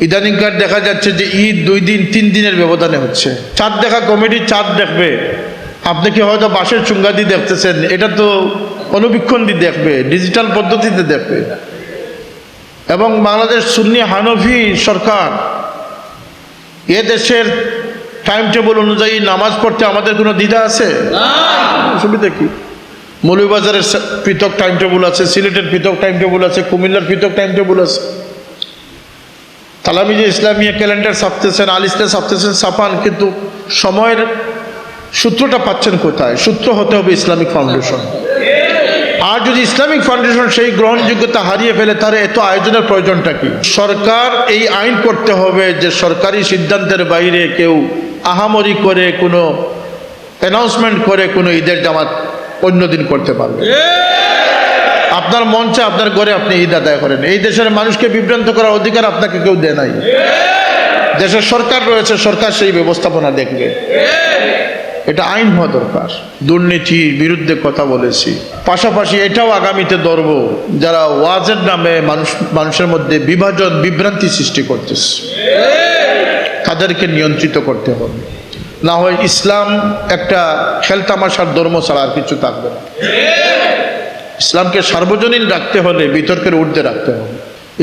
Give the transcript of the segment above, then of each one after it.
ইদানিংকার দেখা যাচ্ছে যে ঈদ দুই দিন, তিন দিনের ব্যবধানে হচ্ছে। চাঁদ দেখা কমিটি চাঁদ দেখবে। আপনি কি হয়তো বাঁশের চুঙ্গা দিয়ে দেখতেছেন? এটা তো অনুবীক্ষণ দিয়ে দেখবে, ডিজিটাল পদ্ধতিতে দেখবে। এবং বাংলাদেশ সুন্নি হানফি সরকার, এ দেশের টাইম টেবল অনুযায়ী নামাজ পড়তে আমাদের কোনো দ্বিধা আছে? সুবিধা কি? মৌলভীবাজারের পৃথক টাইম টেবল আছে, সিলেটের পৃথক টাইম টেবল আছে, কুমিল্লার পৃথক টাইম টেবল আছে। তালামিজে ইসলামিয়া ক্যালেন্ডার ছাপতেছেন, আলিস্তে ছাপতেছেন, ছাপান, কিন্তু সময়ের সূত্রটা পাচ্ছেন কোথায়? সূত্র হতে হবে ইসলামিক ফাউন্ডেশন। আর যদি ইসলামিক ফাউন্ডেশন সেই গ্রহণযোগ্যতা হারিয়ে ফেলে তার এত আয়োজনের প্রয়োজনটা কি? সরকার এই আইন করতে হবে যে সরকারি সিদ্ধান্তের বাইরে কেউ আহামরি করে, কোনো অ্যানাউন্সমেন্ট করে, কোনো ঈদের জামাত অন্যদিন করতে পারবে। আপনার মঞ্চে আপনার ঘরে আপনি ঈদ আদায় করেন। এই দেশের মানুষকে বিভ্রান্ত করার অধিকার আপনাকে কেউ দেয় নাই। দেশের সরকার রয়েছে, সরকার সেই ব্যবস্থাপনা দেখবে। এটা আইন হওয়া দরকার। দুর্নীতির বিরুদ্ধে কথা বলেছি। পাশাপাশি এটাও আগামীতে ধরব, যারা ওয়াজের নামে মানুষ, মানুষের মধ্যে বিভাজন, বিভ্রান্তি সৃষ্টি করতেছে। তাদেরকে নিয়ন্ত্রিত করতে হবে। না হয় ইসলাম একটা খেলতামাশার ধর্ম ছাড়া আর কিছু থাকবে না। ইসলামকে সার্বজনীন রাখতে হলে বিতর্কের ঊর্ধ্বে রাখতে হবে।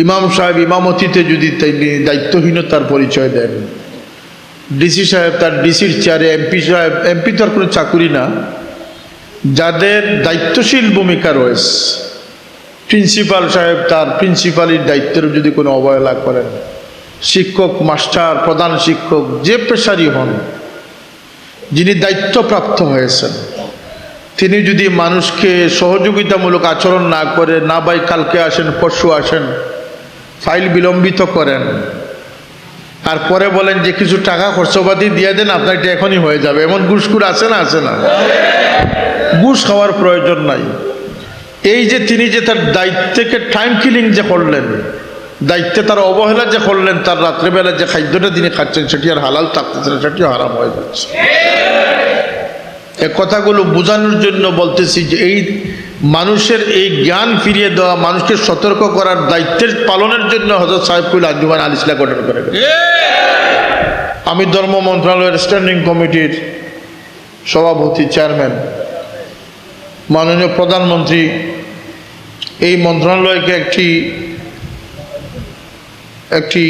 ইমাম সাহেব ইমামতিতে যদি তিনি দায়িত্বহীনতার পরিচয় দেন, ডিসি সাহেব তার ডিসির চেয়ারে, এমপি সাহেব, এমপি তো আর কোনো চাকুরি না, যাদের দায়িত্বশীল ভূমিকা রয়েছে, প্রিন্সিপাল সাহেব তার প্রিন্সিপালির দায়িত্বের যদি কোনো অবহেলা করেন, শিক্ষক, মাস্টার, প্রধান শিক্ষক, যে পেশারই হন, যিনি দায়িত্বপ্রাপ্ত হয়েছেন তিনি যদি মানুষকে সহযোগিতামূলক আচরণ না করে, না ভাই কালকে আসেন, পরশু আসেন, ফাইল বিলম্বিত করেন, আর পরে বলেন যে কিছু টাকা খরচপাতি দিয়ে দেন, আপনার এটা এখনই হয়ে যাবে। এমন ঘুষখুর আছে না আছে না? ঘুষ খাওয়ার প্রয়োজন নাই। এই যে তিনি যে তার দায়িত্বকে টাইম কিলিং যে করলেন, দায়িত্বে তার অবহেলা যে করলেন, তার রাত্রেবেলা যে খাদ্যটা তিনি খাচ্ছেন, সেটি আর হালাল থাকতেছে না, সেটিও হারাম হয়ে যাচ্ছে। এ কথাগুলো বোঝানোর জন্য বলতেছি যে এই মানুষের এই জ্ঞান ফিরিয়ে দেওয়া, মানুষকে সতর্ক করার দায়িত্বের পালনের জন্য হজরত সাহেবকুল আঞ্জুমান আলিসলা গঠন করে আমি ধর্ম মন্ত্রণালয়ের স্ট্যান্ডিং কমিটির সভাপতি চেয়ারম্যান মাননীয় প্রধানমন্ত্রী, এই মন্ত্রণালয়কে একটি একটি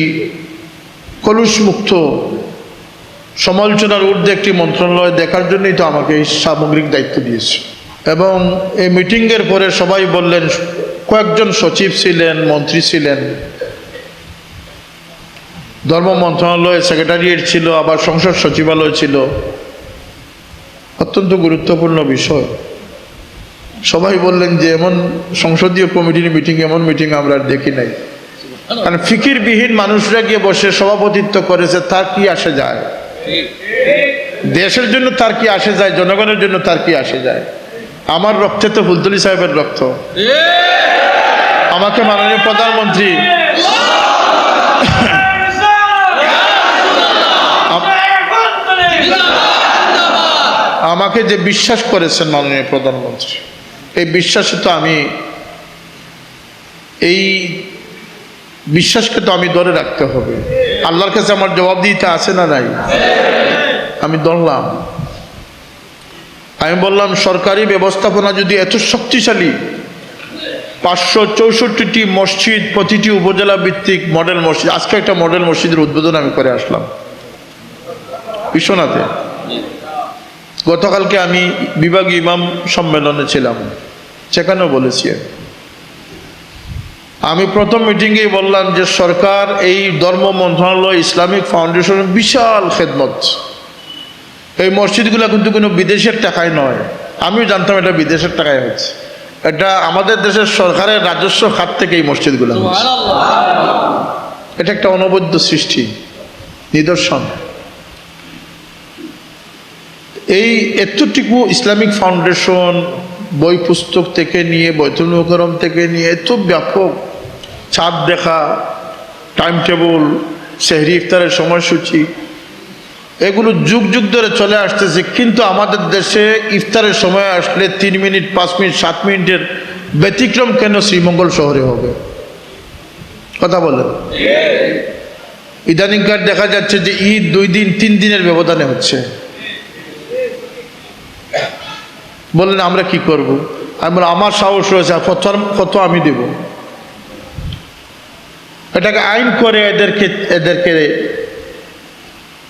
কলুষমুক্ত সমালোচনার ঊর্ধ্বে একটি মন্ত্রণালয় দেখার জন্যই তো আমাকে এই সামগ্রিক দায়িত্ব দিয়েছে। এবং এই মিটিংয়ের পরে সবাই বললেন, কয়েকজন সচিব ছিলেন, মন্ত্রী ছিলেন। ধর্ম মন্ত্রণালয় সেক্রেটারিয়েট ছিল, আবার সংসদ সচিবালয় ছিল। অত্যন্ত গুরুত্বপূর্ণ বিষয়। সবাই বললেন যে, এমন সংসদীয় কমিটির মিটিং, এমন মিটিং আমরা আর দেখি নাই। কারণ ফিকিরবিহীন মানুষরা গিয়ে বসে সভাপতিত্ব করেছে, তার কি আসে যায়? দেশের জন্য তার কি আসে যায়, জনগণের জন্য তার কি আসে যায়? আমার রক্তে তো ফুলতলি সাহেবের রক্ত। আমাকে মাননীয় প্রধানমন্ত্রী আমাকে যে বিশ্বাস করেছেন মাননীয় প্রধানমন্ত্রী, এই বিশ্বাসে তো আমি এই বিশ্বাসকে তো আমি ধরে রাখতে হবে। আল্লাহর কাছে আমার জবাব দিতে আছে না নাই? আমি ধরলাম। আমি বললাম, সরকারি ব্যবস্থাপনা যদি এত শক্তিশালী, পাঁচশো চৌষট্টিটি মসজিদ, প্রতিটি উপজেলা ভিত্তিক মডেল মসজিদ, আজকে একটা মডেল মসজিদের উদ্বোধন আমি করে আসলাম। বিশ্বনাথে। গতকালকে আমি বিভাগীয় ইমাম সম্মেলনে ছিলাম। সেখানেও বলেছি আমি। আমি প্রথম মিটিংয়েই বললাম যে সরকার এই ধর্ম মন্ত্রণালয় ইসলামিক ফাউন্ডেশনের বিশাল খেদমত। এই মসজিদগুলো কিন্তু কোনো বিদেশের টাকায় নয়। আমিও জানতাম এটা বিদেশের টাকায় হচ্ছে এটা আমাদের দেশের সরকারের রাজস্ব খাত থেকে এই মসজিদগুলো এটা একটা অনবদ্য সৃষ্টি নিদর্শন। এই এতটুকু ইসলামিক ফাউন্ডেশন বই পুস্তক থেকে নিয়ে বৈতুল মুকরম থেকে নিয়ে এত ব্যাপক ছাদ দেখা টাইম টেবল সেহরি ইফতারের সময়সূচি, এগুলো যুগ যুগ ধরে চলে আসতেছে। কিন্তু আমাদের দেশে ইফতারের সময় আসলে তিন মিনিট, পাঁচ মিনিট, সাত মিনিটের ব্যতিক্রম কেন শ্রীমঙ্গল শহরে হবে? কথা বলেন। ইদানিংকার দেখা যাচ্ছে যে ঈদ দুই দিন, তিন দিনের ব্যবধানে হচ্ছে। বললেন, আমরা কি করব? আমি বললাম, আমার সাহস রয়েছে কত কত আমি দেব। এটাকে আইন করে এদেরকে এদেরকে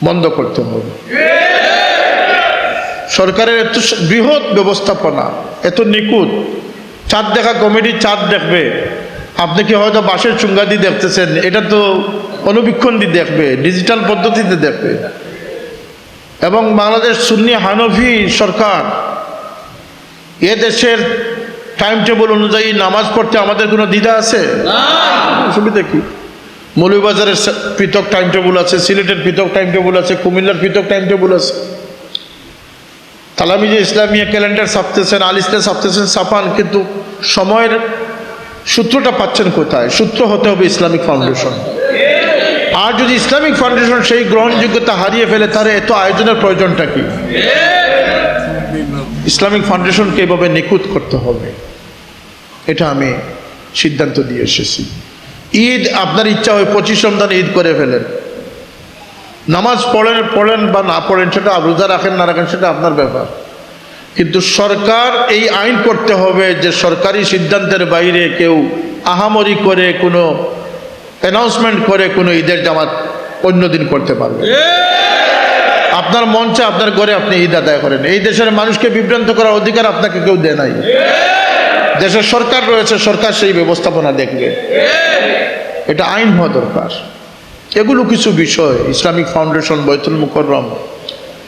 বন্ধ করতে হবে। সরকারের এত বৃহৎ ব্যবস্থাপনা, এত নিখুঁত। চাঁদ দেখা কমিটি চাঁদ দেখবে। আপনি কি হয়তো বাসের চুঙ্গা দিয়ে দেখতেছেন? এটা তো অনুবীক্ষণ দিয়ে দেখবে, ডিজিটাল পদ্ধতিতে দেখবে। এবং বাংলাদেশ সুন্নি হানফি সরকার এ দেশের টাইম টেবল অনুযায়ী নামাজ পড়তে আমাদের কোনো দ্বিধা আছে? অসুবিধা কি? মৌলভীবাজারের পৃথক টাইম টেবল আছে সিলেটের পৃথক টাইম টেবল আছে কুমিল্লার পৃথক টাইম টেবল আছে। তালামি যে ইসলামিয়া ক্যালেন্ডার ছাপতেছেন আলিস্তে ছাপতেছেন ছাপান কিন্তু সময়ের সূত্রটা পাচ্ছেন কোথায়? সূত্র হতে হবে ইসলামিক ফাউন্ডেশন আর যদি ইসলামিক ফাউন্ডেশন সেই গ্রহণযোগ্যতা হারিয়ে ফেলে তাহলে এত আয়োজনের প্রয়োজনটা কি? ইসলামিক ফাউন্ডেশনকে এভাবে নিখুঁত করতে হবে। এটা আমি সিদ্ধান্ত দিয়ে এসেছি। ঈদ আপনার ইচ্ছা হয় পঁচিশ রমজান ঈদ করে ফেলেন। নামাজ পড়েন পড়েন বা না পড়েন, সেটা রোজা রাখেন, না রাখেন, সেটা আপনার ব্যাপার। কিন্তু সরকার এই আইন করতে হবে যে সরকারি সিদ্ধান্তের বাইরে কেউ আহামরি করে, কোনো অ্যানাউন্সমেন্ট করে কোনো ঈদের জামাত অন্য দিন করতে পারবে। আপনার মঞ্চে আপনার ঘরে আপনি ঈদ আদায় করেন। এই দেশের মানুষকে বিভ্রান্ত করার অধিকার আপনাকে কেউ দেয় নাই। দেশের সরকার রয়েছে, সরকার সেই ব্যবস্থাপনা দেখবে। এটা আইন হওয়া দরকার। এগুলো কিছু বিষয়, ইসলামিক ফাউন্ডেশন, বৈতুল মুকররম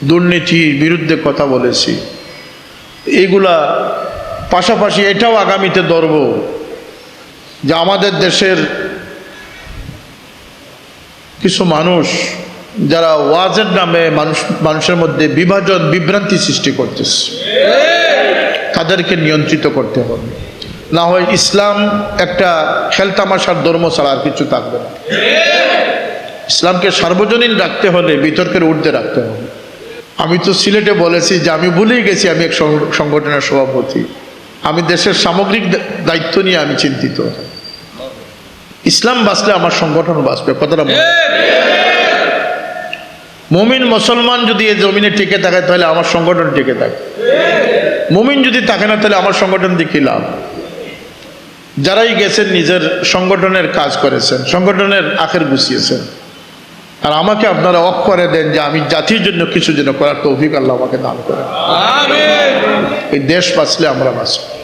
দুর্নীতির বিরুদ্ধে কথা বলেছি। এইগুলা পাশাপাশি এটাও আগামীতে ধরব যে আমাদের দেশের কিছু মানুষ যারা ওয়াজের নামে মানুষ মানুষের মধ্যে বিভাজন, বিভ্রান্তি সৃষ্টি করতেছে, তাদেরকে নিয়ন্ত্রিত করতে হবে। না হয় ইসলাম একটা খেলতামাশার ধর্ম ছাড়া আর কিছু থাকবে না। ইসলামকে সার্বজনীন রাখতে হলে, বিতর্কের ঊর্ধ্বে রাখতে হবে। আমি তো সিলেটে বলেছি যে আমি ভুলেই গেছি, আমি এক সংগঠনের সভাপতি। আমি দেশের সামগ্রিক দায়িত্ব নিয়ে আমি চিন্তিত। ইসলাম বাঁচলে আমার সংগঠন বাঁচবে, কথাটা মমিন মুসলমান যদি এই জমিনে টিকে থাকে তাহলে আমার সংগঠন টিকে থাকে। মমিন যদি থাকে না তাহলে আমার সংগঠন দেখি লাভ? যারাই গেছেন নিজের সংগঠনের কাজ করেছেন সংগঠনের আখের গুছিয়েছেন। আর আমাকে আপনারা অফ করে দেন যে আমি জাতির জন্য কিছু যেন করার তৌফিক আল্লাহ আমাকে দান করেন। এই দেশ বাঁচলে আমরা বাঁচব।